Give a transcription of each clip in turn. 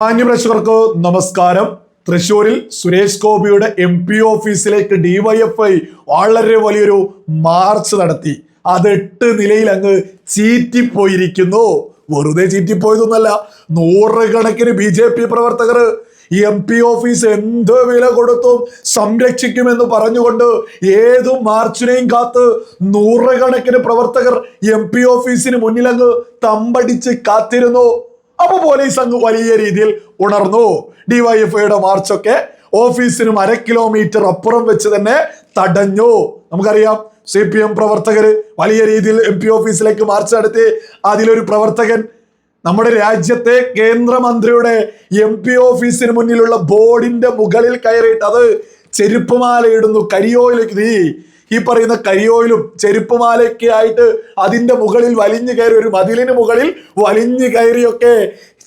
മാന്യപ്രേക്ഷകർക്ക് നമസ്കാരം. തൃശൂരിൽ സുരേഷ് ഗോപിയുടെ എം പി ഓഫീസിലേക്ക് ഡിവൈഎഫ്ഐ വളരെ വലിയൊരു മാർച്ച് നടത്തി. അത് എട്ട് നിലയിൽ അങ്ങ് ചീറ്റിപ്പോയിരിക്കുന്നു. വെറുതെ ചീറ്റിപ്പോയതൊന്നല്ല നൂറുകണക്കിന് ബി ജെ പി പ്രവർത്തകർ എം പി ഓഫീസ് എന്ത് വില കൊടുത്തും സംരക്ഷിക്കുമെന്ന് പറഞ്ഞുകൊണ്ട് ഏതു മാർച്ചിനെയും കാത്ത് നൂറുകണക്കിന് പ്രവർത്തകർ എം പി ഓഫീസിന് മുന്നിലങ്ങ് തമ്പടിച്ച് കാത്തിരുന്നു. അപ്പൊ പോലീസ് അങ്ങ് വലിയ രീതിയിൽ ഉണർന്നു. ഡിവൈഎഫ്ഐയുടെ മാർച്ചൊക്കെ ഓഫീസിനും അര കിലോമീറ്റർ അപ്പുറം വെച്ച് തന്നെ തടഞ്ഞു. നമുക്കറിയാം സി പി എം പ്രവർത്തകർ വലിയ രീതിയിൽ എം പി ഓഫീസിലേക്ക് മാർച്ച് നടത്തി. അതിലൊരു പ്രവർത്തകൻ നമ്മുടെ രാജ്യത്തെ കേന്ദ്രമന്ത്രിയുടെ എം പി ഓഫീസിന് മുന്നിലുള്ള ബോർഡിന്റെ മുകളിൽ കയറിയിട്ട് അത് ചെരുപ്പുമാല ഇടുന്നു കരിയോയിലേക്ക്. നീ ഈ പറയുന്ന കരിയോയിലും ചെരുപ്പുമാലയൊക്കെ ആയിട്ട് അതിന്റെ മുകളിൽ വലിഞ്ഞു കയറി ഒരു മതിലിന് മുകളിൽ വലിഞ്ഞു കയറിയൊക്കെ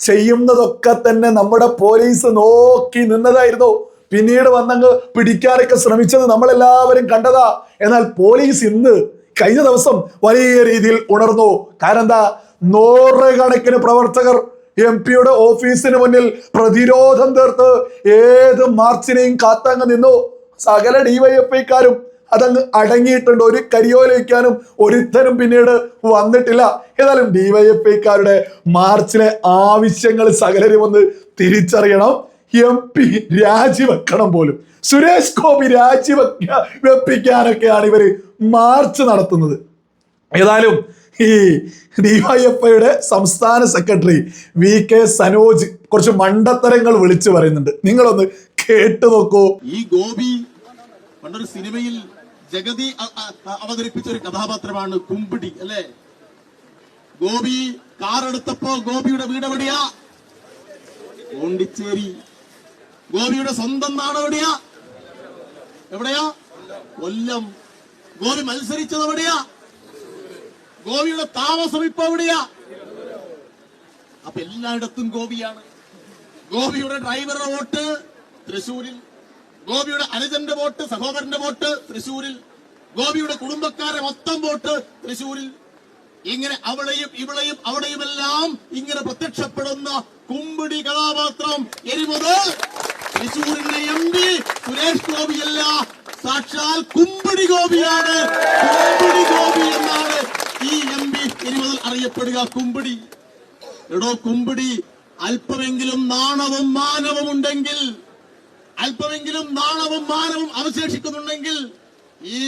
ചെയ്യുന്നതൊക്കെ തന്നെ നമ്മുടെ പോലീസ് നോക്കി നിന്നതായിരുന്നു. പിന്നീട് വന്നങ്ങ് പിടിക്കാനൊക്കെ ശ്രമിച്ചത് നമ്മളെല്ലാവരും കണ്ടതാ. എന്നാൽ പോലീസ് ഇന്ന് കഴിഞ്ഞ ദിവസം വലിയ രീതിയിൽ ഉണർന്നു. കാരണം എന്താ നൂറുകണക്കിന് പ്രവർത്തകർ എം പിയുടെ ഓഫീസിന് മുന്നിൽ പ്രതിരോധം തീർത്ത് ഏത് മാർച്ചിനെയും കാത്തങ്ങ് നിന്നു. സകല ഡിവൈഎഫ്ഐക്കാരും അതങ്ങ് അടങ്ങിയിട്ടുണ്ട്. ഒരു കരിയോല വയ്ക്കാനും പിന്നീട് വന്നിട്ടില്ല. ഏതായാലും ഡിവൈഎഫ്ഐക്കാരുടെ മാർച്ചിലെ ആവശ്യങ്ങൾ സകലരും ഒന്ന് തിരിച്ചറിയണം. എം പി രാജിവെക്കണം പോലും. സുരേഷ് ഗോപി രാജിവെക്ക വെപ്പിക്കാനൊക്കെയാണ് ഇവർ മാർച്ച് നടത്തുന്നത്. ഏതായാലും ഈ ഡിവൈഎഫ്ഐയുടെ സംസ്ഥാന സെക്രട്ടറി വി കെ സനോജ് കുറച്ച് മണ്ടത്തരങ്ങൾ വിളിച്ചു പറയുന്നുണ്ട്. നിങ്ങളൊന്ന് കേട്ടു നോക്കൂ. ഈ ഗോപി പണ്ടൊരു സിനിമയിൽ ജഗതി അവതരിപ്പിച്ച ഒരു കഥാപാത്രമാണ് കുമ്പിടി അല്ലെ? ഗോപി കാർ എടുത്തപ്പോ ഗോപിയുടെ വീട് എവിടെയാ? പോണ്ടിച്ചേരി. ഗോപിയുടെ സ്വന്തം നാട് എവിടെയാ? എവിടെയാ? കൊല്ലം. ഗോപി മത്സരിച്ചത് എവിടെയാ? ഗോപിയുടെ താമസം ഇപ്പൊ എവിടെയാ? അപ്പൊ എല്ലായിടത്തും ഗോപിയാണ്. ഗോപിയുടെ ഡ്രൈവറുടെ വോട്ട് തൃശൂരിൽ ഗോപിയുടെ അനുജന്റെ വോട്ട് സഹോദരന്റെ വോട്ട് തൃശൂരിൽ ഗോപിയുടെ കുടുംബക്കാരെ മൊത്തം പോട്ട് തൃശൂരിൽ ഇങ്ങനെ അവിടെയും ഇവളെയും അവിടെയുമെല്ലാം ഇങ്ങനെ പ്രത്യക്ഷപ്പെടുന്ന കുമ്പിടി കഥാപാത്രം എരിമത്. തൃശൂരിന്റെ എം പി സുരേഷ് ഗോപിയല്ല സാക്ഷാൽ കുമ്പിടി ഗോപിയാണ്. കുമ്പിടി ഗോപി എന്നാണ് ഈ എം പി ഇനി മുതൽ അറിയപ്പെടുക കുമ്പിടി. എടോ കുമ്പിടി അല്പമെങ്കിലും നാണവും മാനവും ഉണ്ടെങ്കിൽ അല്പമെങ്കിലും നാണവും മാനവും അവശേഷിക്കുന്നുണ്ടെങ്കിൽ ഈ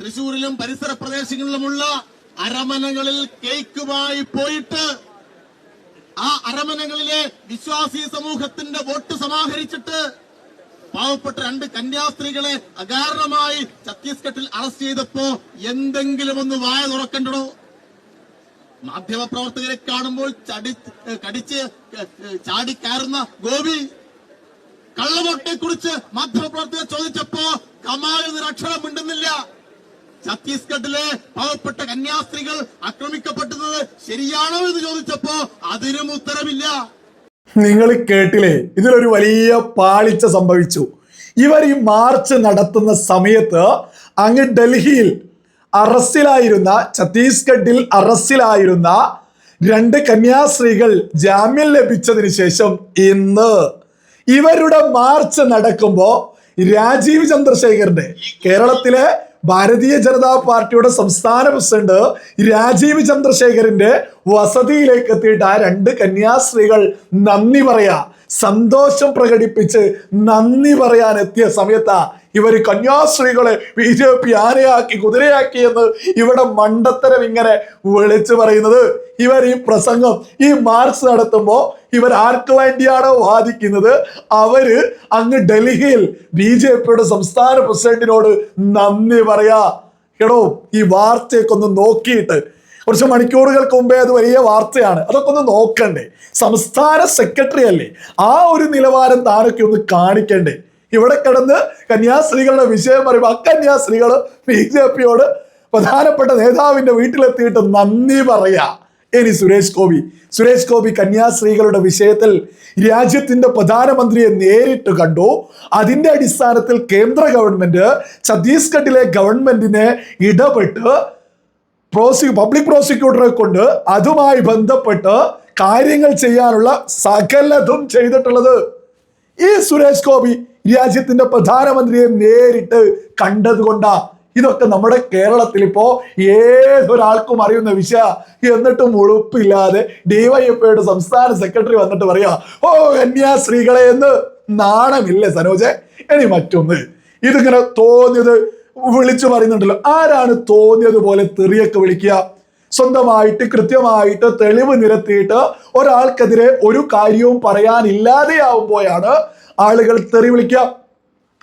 തൃശൂരിലും പരിസര പ്രദേശങ്ങളിലുമുള്ള അരമനകളിൽ കേക്കുമായി പോയിട്ട് ആ അരമനകളിലെ വിശ്വാസി സമൂഹത്തിന്റെ വോട്ട് സമാഹരിച്ചിട്ട് പാവപ്പെട്ട രണ്ട് കന്യാസ്ത്രീകളെ അകാരണമായി ഛത്തീസ്ഗഡിൽ അറസ്റ്റ് ചെയ്തപ്പോ എന്തെങ്കിലും ഒന്ന് വായ തുറക്കണ്ടോ മാധ്യമപ്രവർത്തകരെ കാണുമ്പോൾ ചടി കടിച്ച് ചാടിക്കയറുന്ന ഗോപി കള്ളവോട്ടെ കുറിച്ച് മാധ്യമപ്രവർത്തകർ ചോദിച്ചപ്പോ കമാൽ നിരക്ഷരം മിണ്ടുന്നില്ല. ഛത്തീസ്ഗഡിലെ പാവപ്പെട്ട കന്യാസ്ത്രീകൾ ആക്രമിക്കപ്പെട്ടത് ശരിയാണോ എന്ന് ചോദിച്ചപ്പോ അതിനും ഉത്തരമില്ല. നിങ്ങൾ കേട്ടില്ലേ? ഇതിലൊരു വലിയ പാളിച്ച സംഭവിച്ചു. ഇവർ ഈ മാർച്ച് നടത്തുന്ന സമയത്ത് അങ്ങ് ഡൽഹിയിൽ അറസ്റ്റിലായിരുന്ന ഛത്തീസ്ഗഡിൽ അറസ്റ്റിലായിരുന്ന രണ്ട് കന്യാസ്ത്രീകൾ ജാമ്യം ലഭിച്ചതിന് ശേഷം ഇന്ന് ഇവരുടെ മാർച്ച് നടക്കുമ്പോ രാജീവ് ചന്ദ്രശേഖരന്റെ കേരളത്തിലെ ഭാരതീയ ജനതാ പാർട്ടിയുടെ സംസ്ഥാന പ്രസിഡന്റ് രാജീവ് ചന്ദ്രശേഖരന്റെ വസതിയിലേക്ക് എത്തിയിട്ട് ആ രണ്ട് കന്യാസ്ത്രീകൾ നന്ദി പറയാ. സന്തോഷം പ്രകടിപ്പിച്ച് നന്ദി പറയാൻ എത്തിയ സമയത്താ ഇവർ കന്യാസ്ത്രീകളെ ബി ജെ പി ആനയാക്കി കുതിരയാക്കി എന്ന് ഇവിടെ മണ്ടത്തരം ഇങ്ങനെ വിളിച്ചു പറയുന്നത്. ഇവർ ഈ പ്രസംഗം ഈ മാർച്ച് നടത്തുമ്പോൾ ഇവർ ആർക്ക് വേണ്ടിയാണോ വാദിക്കുന്നത്? അവർ അങ്ങ് ഡൽഹിയിൽ ബി ജെ പിയുടെ സംസ്ഥാന പ്രസിഡന്റിനോട് നന്ദി പറയാ. എടോ ഈ വാർത്തയൊക്കെ ഒന്ന് നോക്കിയിട്ട്. കുറച്ച് മണിക്കൂറുകൾക്ക് മുമ്പേ അത് വലിയ വാർത്തയാണ്. അതൊക്കെ ഒന്ന് നോക്കണ്ടേ. സംസ്ഥാന സെക്രട്ടറി അല്ലേ? ആ ഒരു നിലവാരം താനൊക്കെ ഒന്ന് കാണിക്കണ്ടേ. ഇവിടെ കിടന്ന് കന്യാസ്ത്രീകളുടെ വിഷയം പറയുമ്പോൾ അക്കന്യാസ്ത്രീകൾ ബി ജെ പിയോട് പ്രധാനപ്പെട്ട നേതാവിന്റെ വീട്ടിലെത്തിയിട്ട് നന്ദി പറയാ. ഇനി സുരേഷ് ഗോപി. സുരേഷ് ഗോപി കന്യാസ്ത്രീകളുടെ വിഷയത്തിൽ രാജ്യത്തിന്റെ പ്രധാനമന്ത്രിയെ നേരിട്ട് കണ്ടു. അതിന്റെ അടിസ്ഥാനത്തിൽ കേന്ദ്ര ഗവൺമെന്റ് ഛത്തീസ്ഗഡിലെ ഗവൺമെന്റിനെ ഇടപെട്ട് പ്രോസി പബ്ലിക് പ്രോസിക്യൂട്ടറെ കൊണ്ട് അതുമായി ബന്ധപ്പെട്ട് കാര്യങ്ങൾ ചെയ്യാനുള്ള സകലതും ചെയ്തിട്ടുള്ളത്. ഈ സുരേഷ് ഗോപി രാജ്യത്തിന്റെ പ്രധാനമന്ത്രിയെ നേരിട്ട് കണ്ടതുകൊണ്ടാ. ഇതൊക്കെ നമ്മുടെ കേരളത്തിൽ ഇപ്പോ ഏതൊരാൾക്കും അറിയുന്ന വിഷയ. എന്നിട്ടും ഉളുപ്പില്ലാതെ ഡിവൈഎഫ്ഐയുടെ സംസ്ഥാന സെക്രട്ടറി വന്നിട്ട് പറയാ ഓ കന്യാസ്ത്രീകളെ എന്ന് നാണമില്ലേ സനോജെ. ഇനി മറ്റൊന്ന്. ഇതിങ്ങനെ തോന്നിയത് വിളിച്ചു പറയുന്നുണ്ടല്ലോ. ആരാണ് തോന്നിയത് പോലെ തെറിയൊക്കെ വിളിക്കുക? സ്വന്തമായിട്ട് കൃത്യമായിട്ട് തെളിവ് നിരത്തിയിട്ട് ഒരാൾക്കെതിരെ ഒരു കാര്യവും പറയാനില്ലാതെയാവുമ്പോഴാണ് ആളുകൾ തെറി വിളിക്കുക.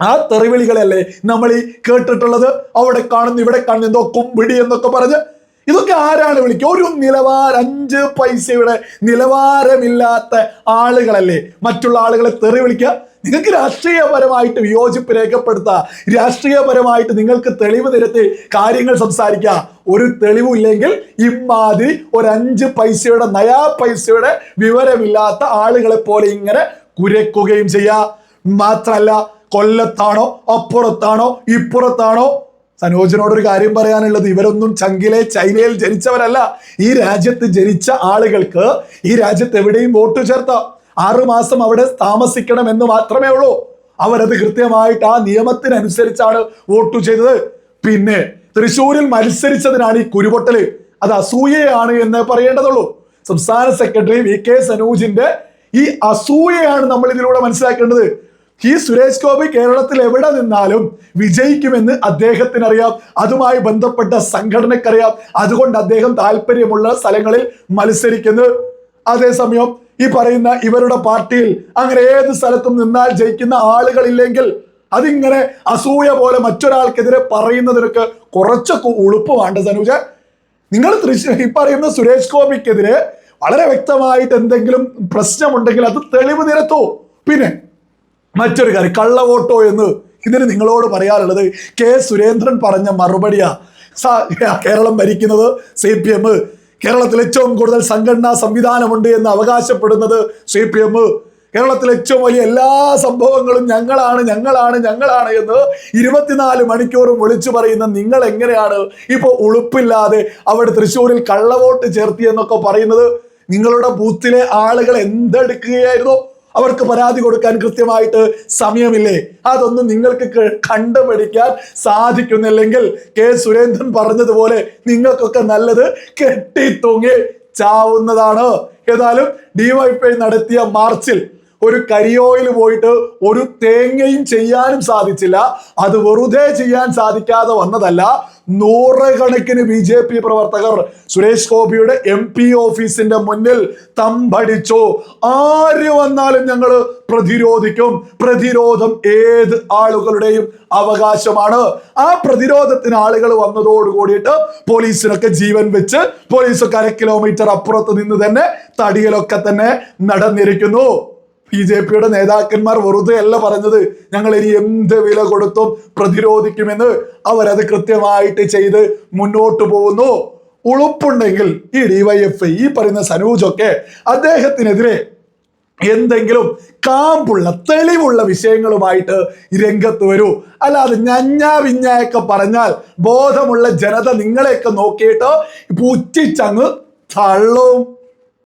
ആ തെറിവിളികളല്ലേ നമ്മൾ ഈ കേട്ടിട്ടുള്ളത്? അവിടെ കാണുന്നു ഇവിടെ കാണുന്നു എന്തോ കുമ്പിടി എന്നൊക്കെ പറഞ്ഞ്. ഇതൊക്കെ ആരാണ് വിളിക്കുക? ഒരു നിലവാര അഞ്ച് പൈസയുടെ നിലവാരമില്ലാത്ത ആളുകളല്ലേ മറ്റുള്ള ആളുകളെ തെറി വിളിക്കുക. നിങ്ങൾക്ക് രാഷ്ട്രീയപരമായിട്ട് വിയോജിപ്പ് രേഖപ്പെടുത്തുക. രാഷ്ട്രീയപരമായിട്ട് നിങ്ങൾക്ക് തെളിവ് നിരത്തി കാര്യങ്ങൾ സംസാരിക്കുക. ഒരു തെളിവില്ലെങ്കിൽ ഇമാതിരി ഒരു അഞ്ച് പൈസയുടെ നയാ പൈസയുടെ വിവരമില്ലാത്ത ആളുകളെ പോലെ ഇങ്ങനെ കുരക്കുകയും ചെയ്യുക മാത്രല്ല കൊല്ലത്താണോ അപ്പുറത്താണോ ഇപ്പുറത്താണോ? സനോജിനോട് ഒരു കാര്യം പറയാനുള്ളത് ഇവരൊന്നും ചങ്കിലെ ചൈനയിൽ ജനിച്ചവരല്ല. ഈ രാജ്യത്ത് ജനിച്ച ആളുകൾക്ക് ഈ രാജ്യത്ത് എവിടെയും വോട്ട് ചേർത്ത. ആറുമാസം അവിടെ താമസിക്കണം എന്ന് മാത്രമേ ഉള്ളൂ. അവരത് കൃത്യമായിട്ട് ആ നിയമത്തിനനുസരിച്ചാണ് വോട്ട് ചെയ്തത്. പിന്നെ തൃശ്ശൂരിൽ മത്സരിച്ചതിനാണ് ഈ കുരുപൊട്ടൽ. അത് അസൂയയാണ് എന്ന് പറയേണ്ടതുള്ളൂ. സംസ്ഥാന സെക്രട്ടറി വി കെ സനൂജിന്റെ ഈ അസൂയയാണ് നമ്മൾ ഇതിലൂടെ മനസ്സിലാക്കേണ്ടത്. ഈ സുരേഷ് ഗോപി കേരളത്തിൽ എവിടെ നിന്നാലും വിജയിക്കുമെന്ന് അദ്ദേഹത്തിന് അറിയാം അതുമായി ബന്ധപ്പെട്ട സംഘടനക്കറിയാം. അതുകൊണ്ട് അദ്ദേഹം താല്പര്യമുള്ള സ്ഥലങ്ങളിൽ മത്സരിക്കുന്നു. അതേസമയം ഈ പറയുന്ന ഇവരുടെ പാർട്ടിയിൽ അങ്ങനെ ഏത് സ്ഥലത്തും നിന്നാൽ ജയിക്കുന്ന ആളുകളില്ലെങ്കിൽ അതിങ്ങനെ അസൂയ പോലെ മറ്റൊരാൾക്കെതിരെ പറയുന്നതിനൊക്കെ കുറച്ചൊക്കെ ഉളുപ്പ് വേണ്ട സനൂജ നിങ്ങൾ തൃശ്ശൂർ ഈ പറയുന്ന സുരേഷ് ഗോപിക്കെതിരെ വളരെ വ്യക്തമായിട്ട് എന്തെങ്കിലും പ്രശ്നമുണ്ടെങ്കിൽ അത് തെളിവ് നിരത്തൂ. പിന്നെ മറ്റൊരു കാര്യം കള്ള വോട്ടോ എന്ന് ഇതിന് നിങ്ങളോട് പറയാനുള്ളത് കെ സുരേന്ദ്രൻ പറഞ്ഞ മറുപടിയാ. കേരളം ഭരിക്കുന്നത് സി പി എം. കേരളത്തിൽ ഏറ്റവും കൂടുതൽ സംഘടനാ സംവിധാനമുണ്ട് എന്ന് അവകാശപ്പെടുന്നത് സി പി എം. കേരളത്തിൽ ഏറ്റവും വലിയ എല്ലാ സംഭവങ്ങളും ഞങ്ങളാണ് ഞങ്ങളാണ് ഞങ്ങളാണ് എന്ന് ഇരുപത്തിനാല് മണിക്കൂറും വിളിച്ചു പറയുന്ന നിങ്ങൾ എങ്ങനെയാണ്? ഇപ്പോൾ ഉളുപ്പില്ലാതെ അവിടെ തൃശ്ശൂരിൽ കള്ളവോട്ട് ചേർത്തി എന്നൊക്കെ പറയുന്നത് നിങ്ങളുടെ ബൂത്തിലെ ആളുകൾ എന്തെടുക്കുകയായിരുന്നു? അവർക്ക് പരാതി കൊടുക്കാൻ കൃത്യമായിട്ട് സമയമില്ലേ? അതൊന്നും നിങ്ങൾക്ക് കണ്ടുപിടിക്കാൻ സാധിക്കുന്നില്ലെങ്കിൽ കെ സുരേന്ദ്രൻ പറഞ്ഞതുപോലെ നിങ്ങൾക്കൊക്കെ നല്ലത് കെട്ടിത്തൂങ്ങി ചാവുന്നതാണ്. ഏതായാലും ഡിവൈഫൈ നടത്തിയ മാർച്ചിൽ ഒരു കരിയോയിൽ പോയിട്ട് ഒരു തേങ്ങയും ചെയ്യാനും സാധിച്ചില്ല. അത് വെറുതെ ചെയ്യാൻ സാധിക്കാതെ വന്നതല്ല നൂറുകണക്കിന് ബി ജെ പി പ്രവർത്തകർ സുരേഷ് ഗോപിയുടെ എം പി ഓഫീസിന്റെ മുന്നിൽ തമ്പടിച്ചു. ആര് വന്നാലും ഞങ്ങൾ പ്രതിരോധിക്കും. പ്രതിരോധം ഏത് ആളുകളുടെയും അവകാശമാണ്. ആ പ്രതിരോധത്തിന് ആളുകൾ വന്നതോട് കൂടിയിട്ട് പോലീസിനൊക്കെ ജീവൻ വെച്ച് പോലീസൊക്കെ അര കിലോമീറ്റർ അപ്പുറത്ത് നിന്ന് തന്നെ തടിയിലൊക്കെ തന്നെ നടന്നിരിക്കുന്നു. ബി ജെ പിയുടെ നേതാക്കന്മാർ വെറുതെ അല്ല പറഞ്ഞത്. ഞങ്ങൾ ഇനി എന്ത് വില കൊടുത്തും പ്രതിരോധിക്കുമെന്ന് അവരത് കൃത്യമായിട്ട് ചെയ്ത് മുന്നോട്ട് പോകുന്നു. ഉളുപ്പുണ്ടെങ്കിൽ ഈ ഡിവൈഎഫ് ഈ പറയുന്ന സനൂജൊക്കെ അദ്ദേഹത്തിനെതിരെ എന്തെങ്കിലും കാമ്പുള്ള തെളിവുള്ള വിഷയങ്ങളുമായിട്ട് രംഗത്ത് വരൂ. അല്ലാതെ ഞഞ്ഞാ വിഞ്ഞായൊക്കെ പറഞ്ഞാൽ ബോധമുള്ള ജനത നിങ്ങളെയൊക്കെ നോക്കിയിട്ട് പുച്ഛിച്ചങ്ങ് തള്ളും.